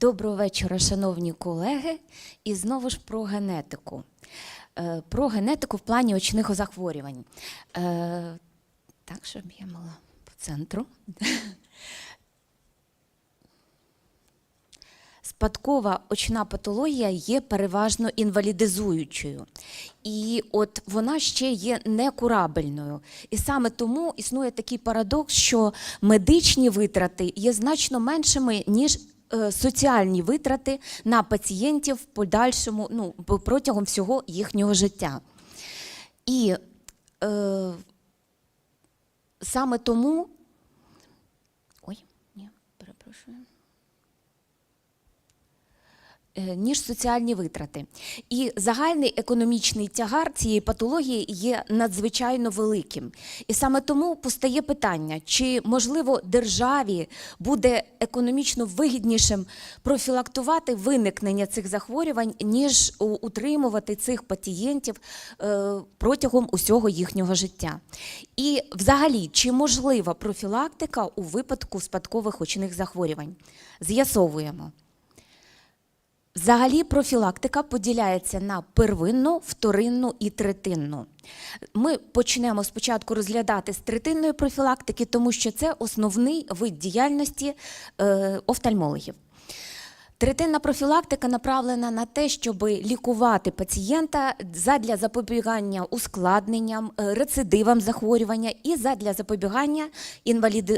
Доброго вечора, шановні колеги. І знову ж про генетику. Е, Про генетику в плані очних захворювань. Е, Так, щоб я мала по центру. Спадкова очна патологія є переважно інвалідизуючою. І от вона ще є некурабельною. І саме тому існує такий парадокс, що медичні витрати є значно меншими, ніж соціальні витрати на пацієнтів в подальшому, ну, протягом всього їхнього життя. І е, саме тому. Ой, ні, перепрошую е, ніж соціальні витрати. І загальний економічний тягар цієї патології є надзвичайно великим. І саме тому постає питання, чи можливо державі буде економічно вигіднішим профілактувати виникнення цих захворювань, ніж утримувати цих пацієнтів е, протягом усього їхнього життя. І взагалі, чи можлива профілактика у випадку спадкових очних захворювань? З'ясовуємо. Взагалі профілактика поділяється на первинну, вторинну і третинну. Ми почнемо спочатку розглядати з третинної профілактики, тому що це основний вид діяльності е, офтальмологів. Третинна профілактика направлена на те, щоб лікувати пацієнта задля запобігання ускладненням, е, рецидивам захворювання і задля запобігання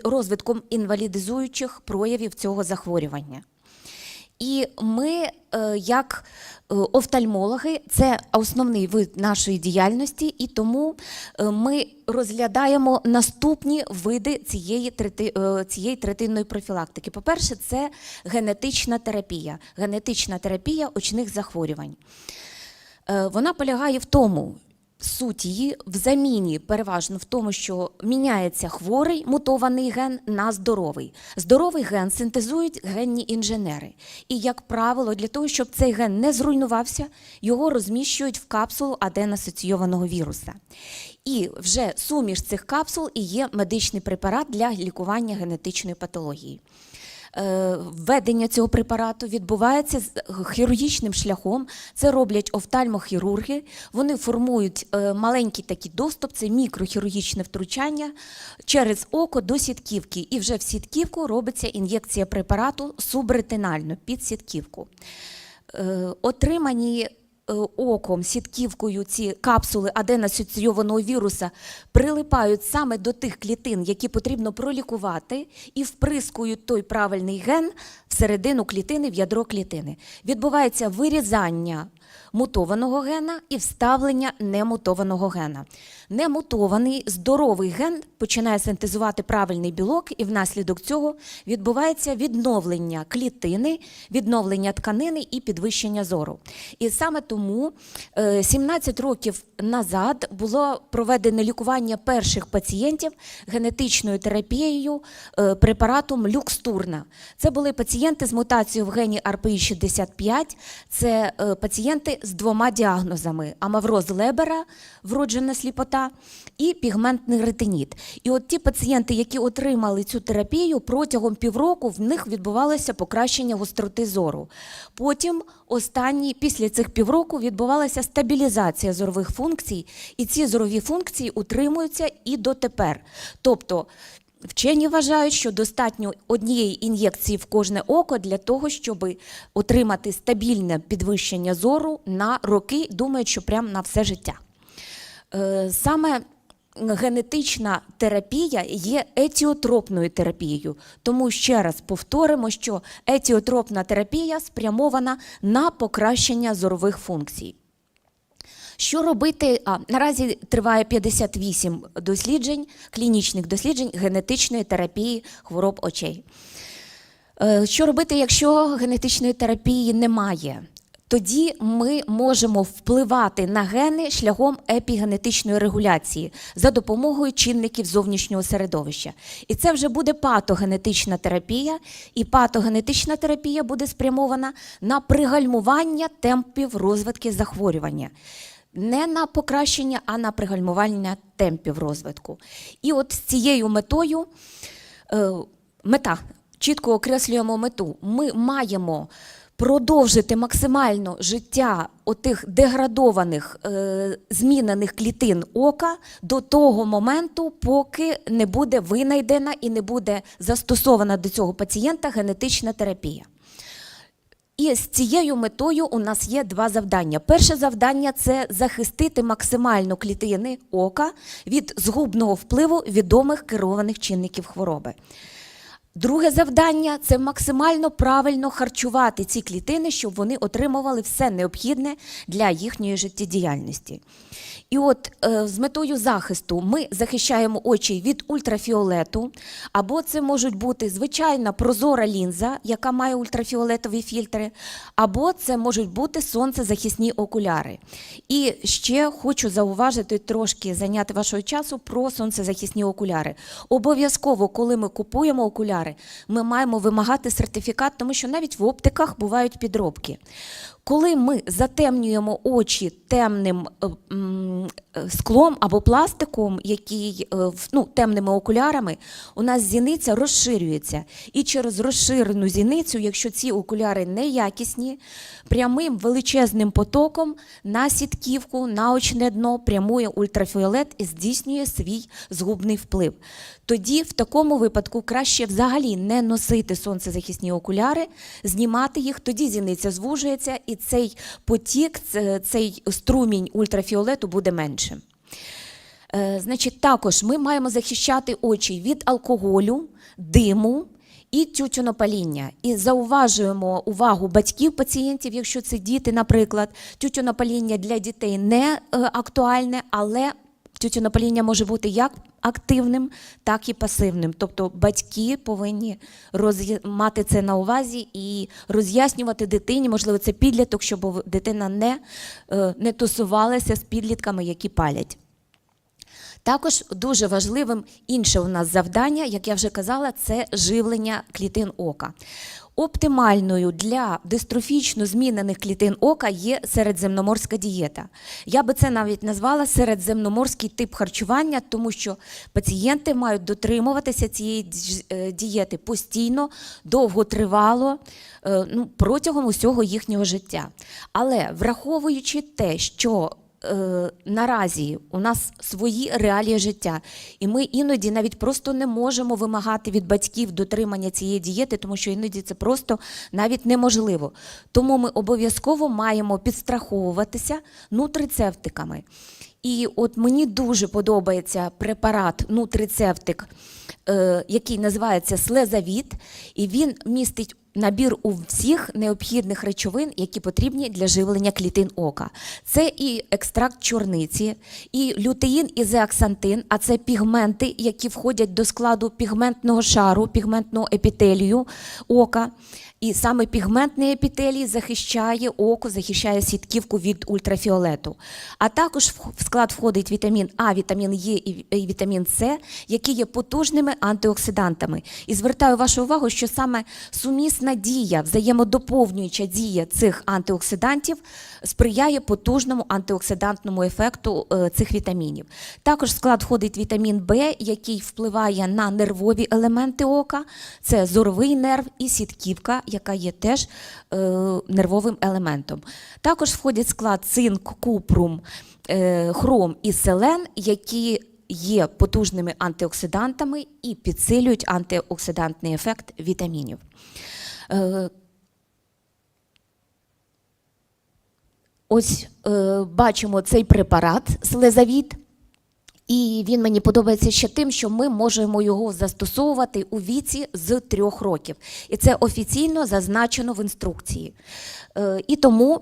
розвитком інвалідизуючих проявів цього захворювання. І ми, е, як е, офтальмологи, це основний вид нашої діяльності, і тому е, ми розглядаємо наступні види цієї, трети, цієї третинної профілактики. По-перше, це генетична терапія, генетична терапія очних захворювань. Вона полягає в тому, суть її в заміні переважно в тому, що міняється хворий мутований ген на здоровий. Здоровий ген синтезують генні інженери. І, як правило, для того, щоб цей ген не зруйнувався, його розміщують в капсулу аден-асоційованого віруса. І вже суміш цих капсул і є медичний препарат для лікування генетичної патології. Е, Введення цього препарату відбувається з хірургічним шляхом. Це роблять офтальмохірурги. Вони формують е, маленький такий доступ, це мікрохірургічне втручання через око до сітківки. І вже в сітківку робиться ін'єкція препарату субретинально під сітківку. Е, Отримані е, оком, сітківкою ці капсули аден-асоційованого віруса прилипають саме до тих клітин, які потрібно пролікувати, і вприскують той правильний ген всередину клітини, в ядро клітини. Відбувається вирізання мутованого гена і вставлення немутованого гена. Немутований здоровий ген починає синтезувати правильний білок, і внаслідок цього відбувається відновлення клітини, відновлення тканини і підвищення зору. І саме тому е, 17 років назад було проведене лікування перших пацієнтів генетичною терапією е, препаратом люкстурна. Це були пацієнти з мутацією в гені RPI-65, це е, пацієнти з двома діагнозами: амавроз Лебера, вроджена сліпота, і пігментний ретиніт. І от ті пацієнти, які отримали цю терапію, протягом півроку в них відбувалося покращення гостроти зору. Потім останні, після цих півроку відбувалася стабілізація зорових функцій, і ці зорові функції утримуються і дотепер. Тобто Вчені вважають, що достатньо однієї ін'єкції в кожне око для того, щоб отримати стабільне підвищення зору на роки, думають, що прямо на все життя. Е, Саме генетична терапія є етіотропною терапією. Тому ще раз повторимо, що етіотропна терапія спрямована на покращення зорових функцій. Що робити? А, наразі триває 58 досліджень, клінічних досліджень генетичної терапії хвороб очей. Е, Що робити, якщо генетичної терапії немає? Тоді ми можемо впливати на гени шляхом епігенетичної регуляції за допомогою чинників зовнішнього середовища. І це вже буде патогенетична терапія, і патогенетична терапія буде спрямована на пригальмування темпів розвитку захворювання. Не на покращення, а на пригальмування темпів розвитку. І от з цією метою е, мета чітко окреслюємо мету. Ми маємо продовжити максимально життя отих деградованих, е, змінених клітин ока до того моменту, поки не буде винайдена і не буде застосована до цього пацієнта генетична терапія. І з цією метою у нас є два завдання. Перше завдання це захистити максимально клітини ока від згубного впливу відомих керованих чинників хвороби. Друге завдання це максимально правильно харчувати ці клітини, щоб вони отримували все необхідне для їхньої життєдіяльності. І от е, з метою захисту ми захищаємо очі від ультрафіолету, або це можуть бути звичайна прозора лінза, яка має ультрафіолетові фільтри, або це можуть бути сонцезахисні окуляри. І ще хочу зауважити трошки зайняти вашого часу про сонцезахисні окуляри. Обов'язково, коли ми купуємо окуляри, ми маємо вимагати сертифікат, тому що навіть в оптиках бувають підробки. Коли ми затемнюємо очі темним е, е, склом або пластиком, який е, ну, темними окулярами, у нас зіниця розширюється. І через розширену зіницю, якщо ці окуляри неякісні, прямим величезним потоком на сітківку, на очне дно прямує ультрафіолет і здійснює свій згубний вплив. Тоді в такому випадку краще взагалі не носити сонцезахисні окуляри, знімати їх, тоді зіниця звужується, і цей потік, цей струмінь ультрафіолету буде меншим. Е, Значить, також ми маємо захищати очі від алкоголю, диму і тютюнопаління. І зауважуємо увагу батьків пацієнтів, якщо це діти, наприклад, тютюнопаління для дітей не е, актуальне, але тютюнопаління може бути як активним, так і пасивним. Тобто батьки повинні роз... мати це на увазі і роз'яснювати дитині, можливо, це підліток, щоб дитина не, е, не тусувалася з підлітками, які палять. Також дуже важливим інше у нас завдання, як я вже казала, це живлення клітин ока. Оптимальною для дистрофічно змінених клітин ока є середземноморська дієта. Я би це навіть назвала середземноморський тип харчування, тому що пацієнти мають дотримуватися цієї е, дієти постійно, довготривало, е, ну, протягом усього їхнього життя. Але враховуючи те, що е, наразі у нас свої реалії життя, і ми іноді навіть просто не можемо вимагати від батьків дотримання цієї дієти, тому що іноді це просто навіть неможливо. Тому ми обов'язково маємо підстраховуватися нутрицептиками. І от мені дуже подобається препарат нутрицептик, е, який називається слезавіт, і він містить набір у всіх необхідних речовин, які потрібні для живлення клітин ока. Це і екстракт чорниці, і лютеїн і зеаксантин, а це пігменти, які входять до складу пігментного шару, пігментного епітелію ока. І саме пігментний епітелій захищає око, захищає сітківку від ультрафіолету. А також в склад входить вітамін А, вітамін Е і і вітамін С, які є потужними антиоксидантами. І звертаю вашу увагу, що саме сумісна дія, взаємодоповнююча дія цих антиоксидантів сприяє потужному антиоксидантному ефекту е, цих вітамінів. Також в склад входить вітамін Б, який впливає на нервові елементи ока. Це зоровий нерв і сітківка, яка є теж е, нервовим елементом. Також входять склад цинк, купрум, е, хром і селен, які є потужними антиоксидантами і підсилюють антиоксидантний ефект вітамінів. Е, Ось е, бачимо цей препарат слезавіт. І він мені подобається ще тим, що ми можемо його застосовувати у віці з трьох років. І це офіційно зазначено в інструкції. Е, і тому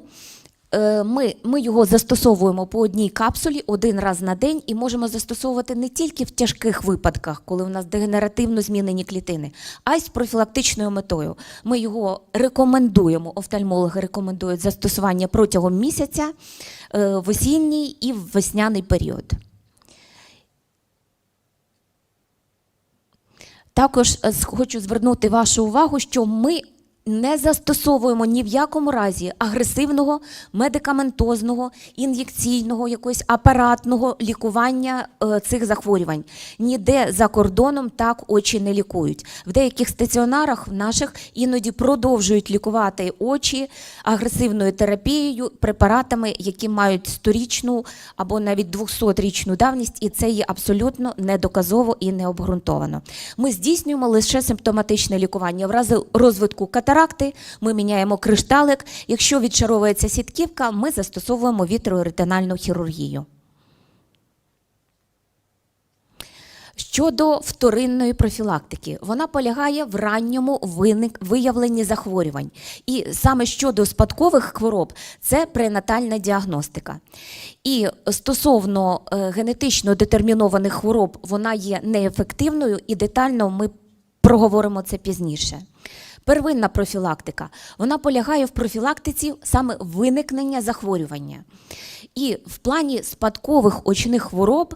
е, ми, ми його застосовуємо по одній капсулі один раз на день і можемо застосовувати не тільки в тяжких випадках, коли у нас дегенеративно змінені клітини, а й з профілактичною метою. Ми його рекомендуємо, офтальмологи рекомендують застосування протягом місяця е, в осінній і в весняний період. Також е, хочу звернути вашу увагу, що ми не застосовуємо ні в якому разі агресивного, медикаментозного, ін'єкційного, якогось апаратного лікування е, цих захворювань. Ніде за кордоном так очі не лікують. В деяких стаціонарах в наших іноді продовжують лікувати очі агресивною терапією, препаратами, які мають сторічну або навіть 200-річну давність, і це є абсолютно недоказово і необґрунтовано. Ми здійснюємо лише симптоматичне лікування. В разі розвитку катаракти ми міняємо кришталик. Якщо відшаровується сітківка, ми застосовуємо вітроретинальну хірургію. Щодо вторинної профілактики, вона полягає в ранньому виявленні захворювань. І саме щодо спадкових хвороб, це пренатальна діагностика. І стосовно е, генетично детермінованих хвороб, вона є неефективною і детально ми проговоримо це пізніше. Первинна профілактика вона полягає в профілактиці саме виникнення захворювання. І в плані спадкових очних хвороб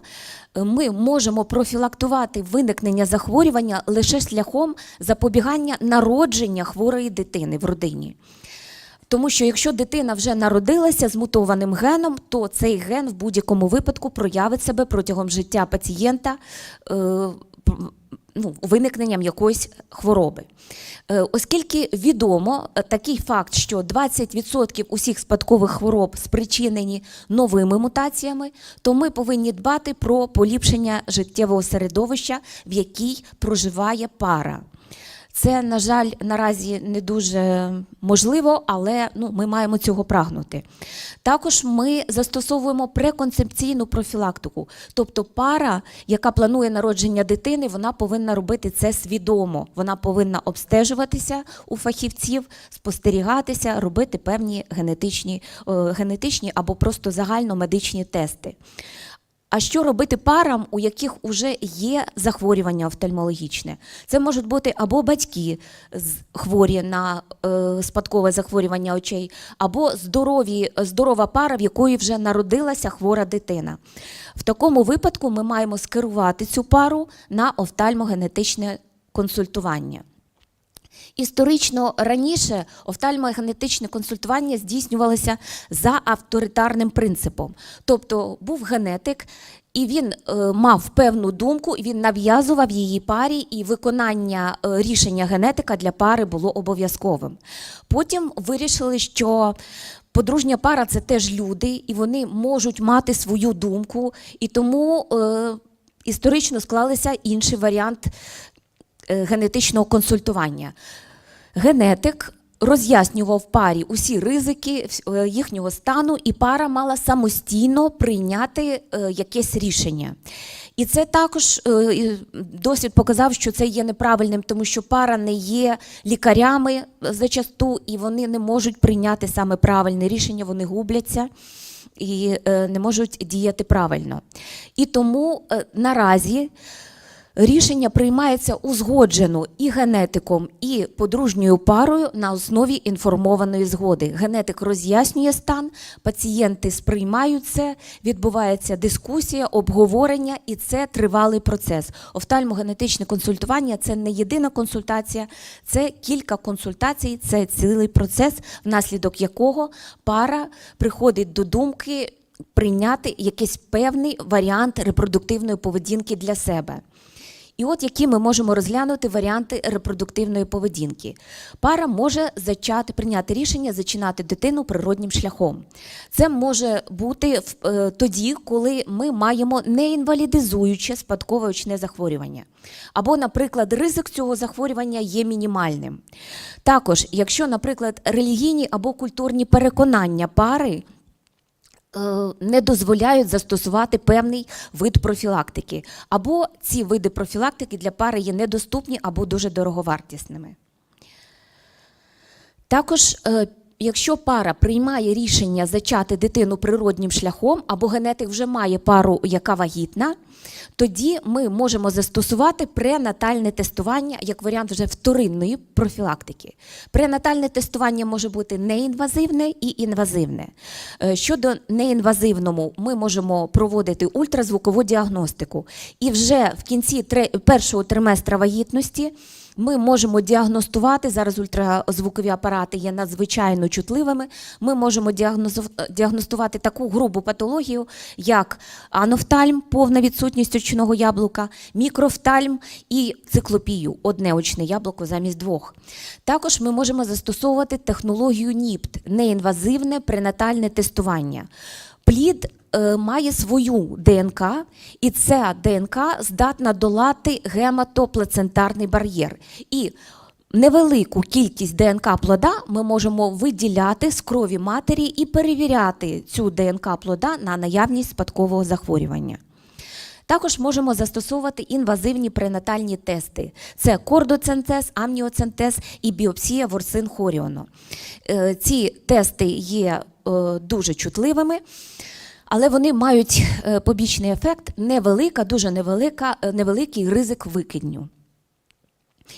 е, ми можемо профілактувати виникнення захворювання лише шляхом запобігання народження хворої дитини в родині. Тому що якщо дитина вже народилася з мутованим геном, то цей ген в будь-якому випадку проявить себе протягом життя пацієнта е, ну, виникненням якоїсь хвороби. Е, Оскільки відомо е, такий факт, що 20% усіх спадкових хвороб спричинені новими мутаціями, то ми повинні дбати про поліпшення життєвого середовища, в якій проживає пара. Це, на жаль, наразі не дуже можливо, але ну, ми маємо цього прагнути. Також ми застосовуємо преконцепційну профілактику. Тобто пара, яка планує народження дитини, вона повинна робити це свідомо. Вона повинна обстежуватися у фахівців, спостерігатися, робити певні генетичні, е, генетичні або просто загальномедичні тести. А що робити парам, у яких вже є захворювання офтальмологічне? Це можуть бути або батьки хворі на е, спадкове захворювання очей, або здорові, здорова пара, в якої вже народилася хвора дитина. В такому випадку ми маємо скерувати цю пару на офтальмогенетичне консультування. Історично раніше офтальмогенетичне консультування здійснювалося за авторитарним принципом. Тобто був генетик, і він е, мав певну думку, і він нав'язував її парі, і виконання е, рішення генетика для пари було обов'язковим. Потім вирішили, що подружня пара це теж люди, і вони можуть мати свою думку, і тому е, історично склалися інший варіант генетичного консультування. Генетик роз'яснював парі усі ризики е, їхнього стану, і пара мала самостійно прийняти е, якесь рішення. І це також е, досвід показав, що це є неправильним, тому що пара не є лікарями зачасту, і вони не можуть прийняти саме правильне рішення, вони губляться і е, не можуть діяти правильно. І тому е, наразі рішення приймається узгоджено і генетиком, і подружньою парою на основі інформованої згоди. Генетик роз'яснює стан, пацієнти сприймають це, відбувається дискусія, обговорення, і це тривалий процес. Офтальмогенетичне консультування це не єдина консультація, це кілька консультацій, це цілий процес, внаслідок якого пара приходить до думки прийняти якийсь певний варіант репродуктивної поведінки для себе. І от які ми можемо розглянути варіанти репродуктивної поведінки. Пара може зачати, прийняти рішення зачинати дитину природнім шляхом. Це може бути е, тоді, коли ми маємо неінвалідизуюче спадкове очне захворювання. Або, наприклад, ризик цього захворювання є мінімальним. Також, якщо, наприклад, релігійні або культурні переконання пари не дозволяють застосувати певний вид профілактики, або ці види профілактики для пари є недоступні або дуже дороговартісними. Також, е, якщо пара приймає рішення зачати дитину природнім шляхом, або генетик вже має пару, яка вагітна, тоді ми можемо застосувати пренатальне тестування як варіант вже вторинної профілактики. Пренатальне тестування може бути неінвазивне і інвазивне. Е, Щодо неінвазивному, ми можемо проводити ультразвукову діагностику. І вже в кінці першого триместра вагітності Ми можемо діагностувати зараз ультразвукові апарати є надзвичайно чутливими. Ми можемо діагностувати таку грубу патологію, як анофтальм, повна відсутність очного яблука, мікрофтальм і циклопію, одне очне яблуко замість двох. Також ми можемо застосовувати технологію НІПТ неінвазивне пренатальне тестування. Плід е, має свою ДНК, і ця ДНК здатна долати гематоплацентарний бар'єр. І невелику кількість ДНК плода ми можемо виділяти з крові матері і перевіряти цю ДНК плода на наявність спадкового захворювання. Також можемо застосовувати інвазивні пренатальні тести: це кордоцентез, амніоцентез і біопсія ворсин хоріону. Е, Ці тести є е, дуже чутливими. Але вони мають е, побічний ефект невелика, дуже невелика, е, невеликий ризик викидню.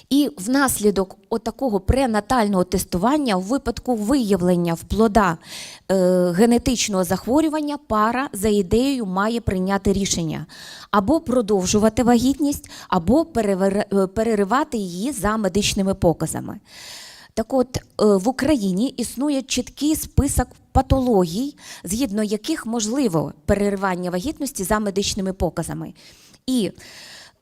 І внаслідок отакого пренатального тестування, у випадку виявлення в плода е, генетичного захворювання, пара за ідеєю має прийняти рішення або продовжувати вагітність, або е, переривати її за медичними показами. Так от, е, в Україні існує чіткий список патологій, згідно яких можливо переривання вагітності за медичними показами. І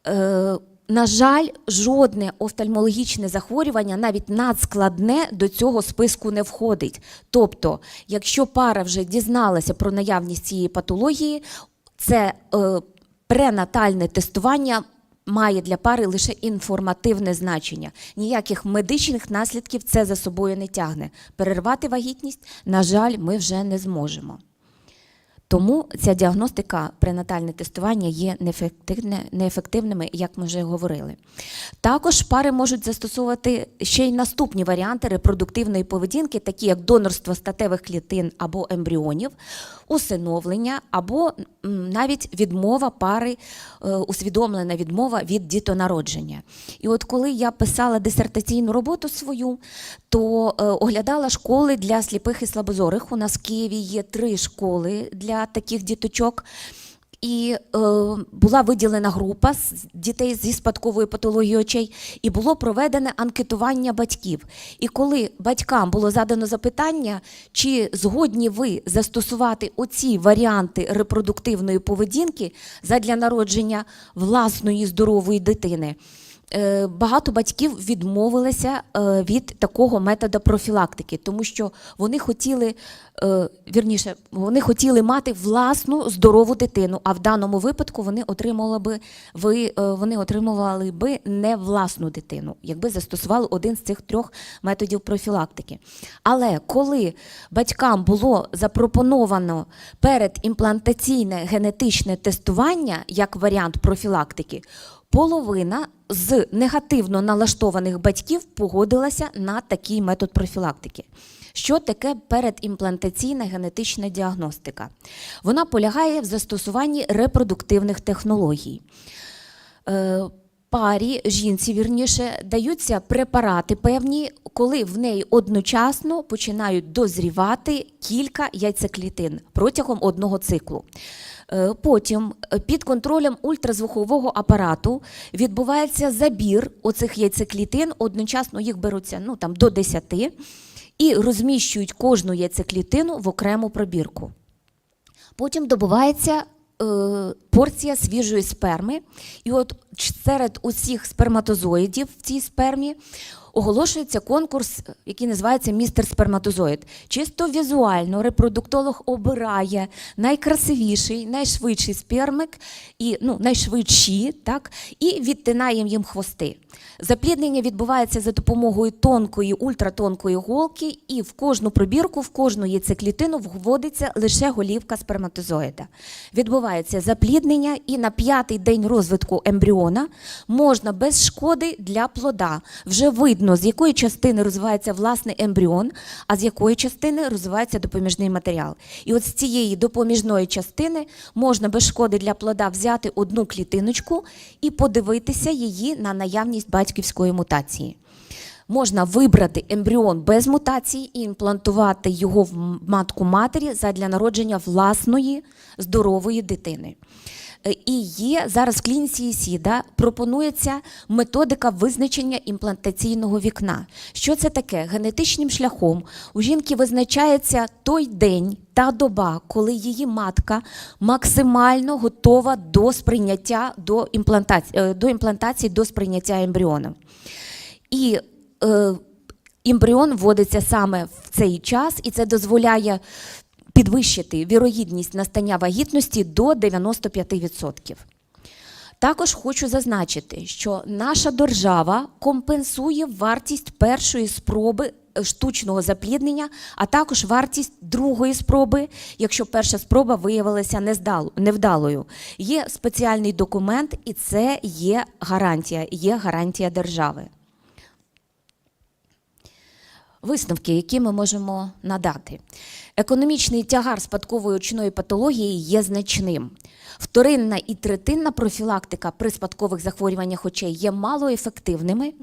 Е, на жаль, жодне офтальмологічне захворювання, навіть надскладне, до цього списку не входить. Тобто, якщо пара вже дізналася про наявність цієї патології, це е, пренатальне тестування має для пари лише інформативне значення. Ніяких медичних наслідків це за собою не тягне. Перервати вагітність, на жаль, ми вже не зможемо. Тому ця діагностика пренатальне тестування є неефективними, як ми вже говорили. Також пари можуть застосовувати ще й наступні варіанти репродуктивної поведінки, такі як донорство статевих клітин або ембріонів, усиновлення, або навіть відмова пари, е, усвідомлена відмова від дітонародження. І от коли я писала дисертаційну роботу свою, то е, оглядала школи для сліпих і слабозорих. У нас в Києві є три школи для таких діточок. І е, була виділена група з дітей зі спадковою патологією очей, і було проведене анкетування батьків. І коли батькам було задано запитання, чи згодні ви застосувати оці варіанти репродуктивної поведінки задля народження власної здорової дитини, багато батьків відмовилися е, від такого методу профілактики, тому що вони хотіли, е, вірніше, вони хотіли мати власну здорову дитину, а в даному випадку вони отримували би, ви, е, вони отримували би не власну дитину, якби застосували один з цих трьох методів профілактики. Але коли батькам було запропоновано передімплантаційне генетичне тестування як варіант профілактики, половина з негативно налаштованих батьків погодилася на такий метод профілактики. Що таке передімплантаційна генетична діагностика? Вона полягає в застосуванні репродуктивних технологій. Е, Парі, жінці, вірніше, даються препарати певні, коли в неї одночасно починають дозрівати кілька яйцеклітин протягом одного циклу. Е, Потім е, під контролем ультразвукового апарату відбувається забір оцих яйцеклітин, одночасно їх беруться ну, там, до 10 і розміщують кожну яйцеклітину в окрему пробірку. Потім добувається е, порція свіжої сперми. І от серед усіх сперматозоїдів в цій спермі оголошується конкурс, який називається Містер Сперматозоїд. Чисто візуально репродуктолог обирає найкрасивіший, найшвидший спермик, і, ну, найшвидші, так, і відтинає їм хвости. Запліднення відбувається за допомогою тонкої, ультратонкої голки, і в кожну пробірку, в кожну яйцеклітину вводиться лише голівка сперматозоїда. Відбувається запліднення, і на п'ятий день розвитку ембріона можна без шкоди для плода. Вже видно, з якої частини розвивається власний ембріон, а з якої частини розвивається допоміжний матеріал. І от з цієї допоміжної частини можна без шкоди для плода взяти одну клітиночку і подивитися її на наявність батьківської мутації. Можна вибрати ембріон без мутації і імплантувати його в матку матері задля народження власної здорової дитини. Е, І є зараз в клініці ІСІДа пропонується методика визначення імплантаційного вікна. Що це таке? Генетичним шляхом у жінки визначається той день та доба, коли її матка максимально готова до сприйняття до імплантації, е, до імплантації, до сприйняття ембріону. І е, ембріон вводиться саме в цей час, і це дозволяє підвищити вірогідність настання вагітності до 95%. Також хочу зазначити, що наша держава компенсує вартість першої спроби е, штучного запліднення, а також вартість другої спроби, якщо перша спроба виявилася невдалою. Є спеціальний документ, і це є гарантія, є гарантія держави. Висновки, які ми можемо надати. Економічний тягар спадкової очної патології є значним. Вторинна і третинна профілактика при спадкових захворюваннях очей є малоефективними,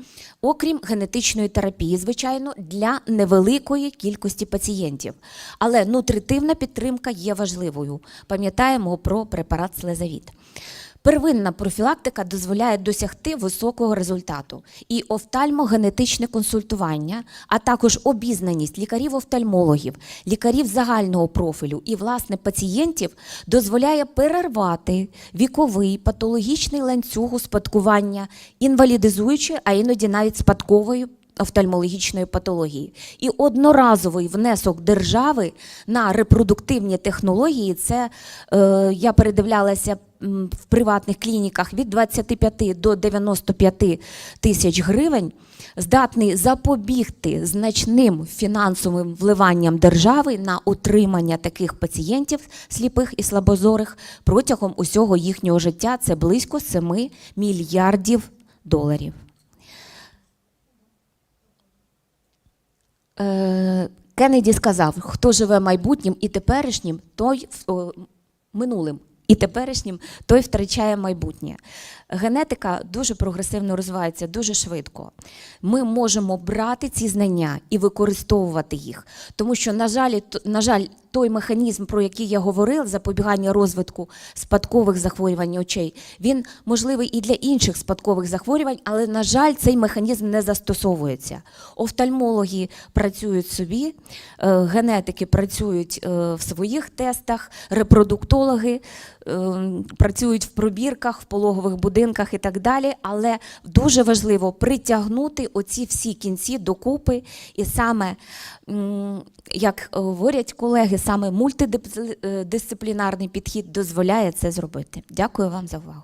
окрім генетичної терапії, звичайно, для невеликої кількості пацієнтів. Але нутритивна підтримка є важливою. Пам'ятаємо про препарат слезавіт. Первинна профілактика дозволяє досягти високого результату. І офтальмогенетичне консультування, а також обізнаність лікарів-офтальмологів, лікарів загального профілю і власне пацієнтів дозволяє перервати віковий патологічний ланцюг успадкування, інвалідизуючи, а іноді навіть спадковою офтальмологічної патології. І одноразовий внесок держави на репродуктивні технології це е, я передивлялася в приватних клініках від 25 до 95 тисяч гривень, здатний запобігти значним фінансовим вливанням держави на утримання таких пацієнтів сліпих і слабозорих протягом усього їхнього життя. Це близько 7 мільярдів доларів. Кеннеді сказав, хто живе майбутнім і теперішнім, той минулим. І теперішнім той втрачає майбутнє. Генетика дуже прогресивно розвивається, дуже швидко. Ми можемо брати ці знання і використовувати їх. Тому що, на жаль, на жаль, той механізм, про який я говорила, запобігання розвитку спадкових захворювань очей, він можливий і для інших спадкових захворювань, але, на жаль, цей механізм не застосовується. Офтальмологи працюють собі, е, генетики працюють е, в своїх тестах, репродуктологи е, працюють в пробірках, в пологових будинках і так далі. Але дуже важливо притягнути оці всі кінці докупи, і саме, як говорять колеги, саме мультидисциплінарний підхід дозволяє це зробити. Дякую вам за увагу.